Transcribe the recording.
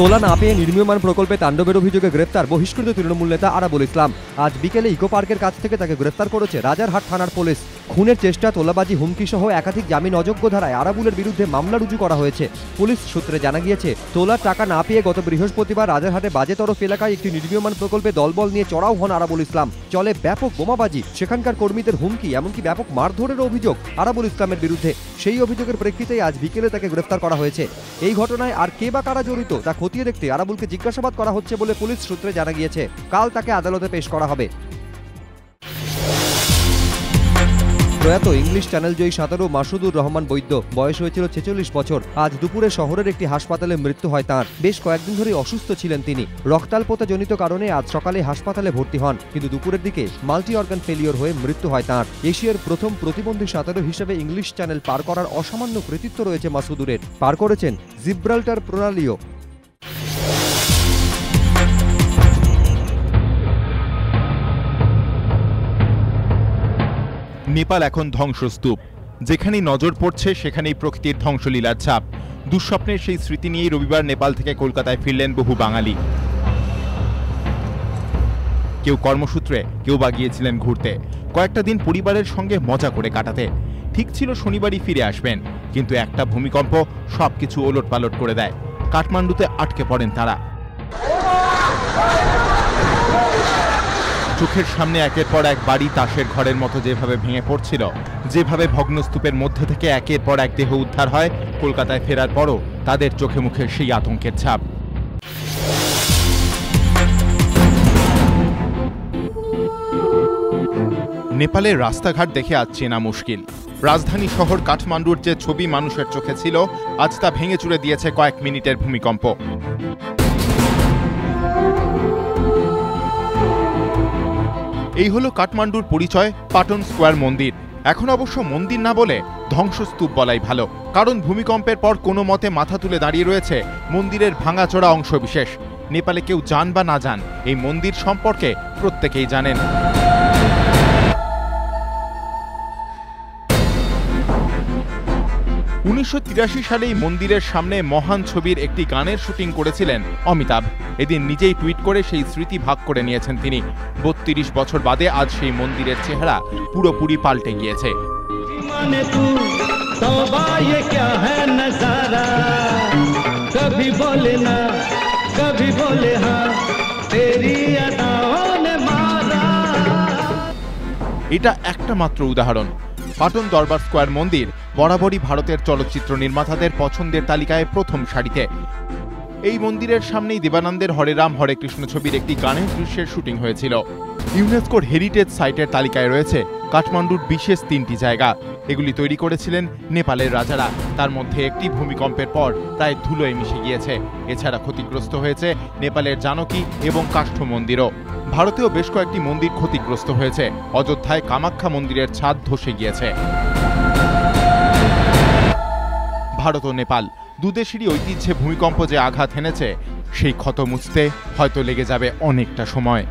তোলা না পেয়ে নির্মীয়মান প্রকল্পে তাণ্ডবের অভিযোগে গ্রেপ্তার বহিষ্কৃত তৃণমূল নেতা আরাবুল ইসলাম। আজ বিকেলে ইকো পার্কের কাছ থেকে তাকে গ্রেপ্তার করেছে রাজারহাট থানার পুলিশ। খুনের চেষ্টা, তোলাবাজি হুমকি সহ একাধিক জামিন অযোগ্য ধারায় আরাবুলের বিরুদ্ধে মামলা রুজু করা হয়েছে। পুলিশ সূত্রে জানা গিয়েছে, তোলার টাকা না পেয়ে গত বৃহস্পতিবার রাজারহাটে বাজে তরফ এলাকায় একটি নির্মীয়মান প্রকল্পে দলবল নিয়ে চড়াও হন আরাবুল ইসলাম। চলে ব্যাপক বোমাবাজি, সেখানকার কর্মীদের হুমকি, এমনকি ব্যাপক মারধরের অভিযোগ আরাবুল ইসলামের বিরুদ্ধে। সেই অভিযোগের প্রেক্ষিতেই আজ বিকেলে তাকে গ্রেপ্তার করা হয়েছে। এই ঘটনায় আর কে বা কারা জড়িত তা খতিয়ে দেখতে আরাবুলকে জিজ্ঞাসাবাদ করা হচ্ছে বলে পুলিশ সূত্রে জানা গিয়েছে, কাল তাকে আদালতে পেশ করা হবে। প্রয়াত ইংলিশ চ্যানেল জয়ী সাঁতারু মাসুদুর রহমান বৈদ্য, বয়স হয়েছিল ছেচল্লিশ বছর। আজ দুপুরে শহরের একটি হাসপাতালে মৃত্যু হয় তাঁর। বেশ কয়েকদিন ধরে অসুস্থ ছিলেন তিনি। রক্তাল্পতা জনিত কারণে আজ সকালে হাসপাতালে ভর্তি হন। কিন্তু দুপুরের দিকে মাল্টি অর্গান ফেলিওর হয়ে মৃত্যু হয় তাঁর। এশিয়ার প্রথম প্রতিবন্ধী সাঁতারু হিসেবে ইংলিশ চ্যানেল পার করার অসামান্য কৃতিত্ব রয়েছে মাসুদুরের। পার করেছেন জিব্রাল্টার প্রণালীও। নেপাল এখন ধ্বংসস্তূপ। যেখানেই নজর পড়ছে, সেখানেই প্রকৃতির ধ্বংসলীলার ছাপ। দুঃস্বপ্নের সেই স্মৃতি নিয়েই রবিবার নেপাল থেকে কলকাতায় ফিরলেন বহু বাঙালি। কেউ কর্মসূত্রে, কেউ বা গিয়েছিলেন ঘুরতে। কয়েকটা দিন পরিবারের সঙ্গে মজা করে কাটাতে। ঠিক ছিল শনিবারই ফিরে আসবেন, কিন্তু একটা ভূমিকম্প সবকিছু ওলট পালট করে দেয়। কাঠমান্ডুতে আটকে পড়েন তারা। চোখের সামনে একের পর এক বাড়ি তাসের ঘরের মতো যেভাবে ভেঙে পড়ছিল, যেভাবে ভগ্নস্তূপের মধ্যে থেকে একের পর এক দেহ উদ্ধার হয়, কলকাতায় ফেরার পরও তাদের চোখে মুখে সেই আতঙ্কের ছাপ। নেপালের রাস্তাঘাট দেখে আজ চেনা মুশকিল। রাজধানী শহর কাঠমান্ডুর যে ছবি মানুষের চোখে ছিল, আজ তা ভেঙে চুরে দিয়েছে কয়েক মিনিটের ভূমিকম্প। এই হলো কাঠমান্ডুর পরিচয়, পাটন স্কোয়ার মন্দির। এখন অবশ্য মন্দির না বলে ধ্বংসস্তূপ বলাই ভালো, কারণ ভূমিকম্পের পর কোনো মতে মাথা তুলে দাঁড়িয়ে রয়েছে মন্দিরের ভাঙাচোরা অংশ বিশেষ নেপালে কেউ যান বা না যান, এই মন্দির সম্পর্কে প্রত্যেকেই জানেন। উনিশশো তিরাশি সালেই মন্দিরের সামনে মহান ছবির একটি গানের শুটিং করেছিলেন অমিতাভ। এদিন নিজেই টুইট করে সেই স্মৃতি ভাগ করে নিয়েছেন তিনি। বত্রিশ বছর বাদে আজ সেই মন্দিরের চেহারা পুরোপুরি পাল্টে গিয়েছে। এটা একটা মাত্র উদাহরণ। পাটন দরবার স্কোয়ার মন্দির বরাবরই ভারতের চলচ্চিত্র নির্মাতাদের পছন্দের তালিকায় প্রথম সারিতে। এই মন্দিরের সামনেই দেবানন্দের হরে রাম, হরে কৃষ্ণ ছবির একটি গানের দৃশ্যের শুটিং হয়েছিল। ইউনেস্কোর হেরিটেজ সাইটের তালিকায় রয়েছে কাঠমান্ডুর বিশেষ তিনটি জায়গা। এগুলি তৈরি করেছিলেন নেপালের রাজারা। তার মধ্যে একটি ভূমিকম্পের পর প্রায় ধুলোয় মিশে গিয়েছে। এছাড়া ক্ষতিগ্রস্ত হয়েছে নেপালের জানকী এবং কাষ্ঠ মন্দিরও। ভারতেও বেশ কয়েকটি মন্দির ক্ষতিগ্রস্ত হয়েছে। অযোধ্যায় কামাখ্যা মন্দিরের ছাদ ধসে গিয়েছে। ভারত ও নেপাল দুদেশেরই ঐতিহ্যে ভূমিকম্প যে আঘাত হেনেছে সেই ক্ষত মুছতে হয়তো লেগে যাবে অনেকটা সময়।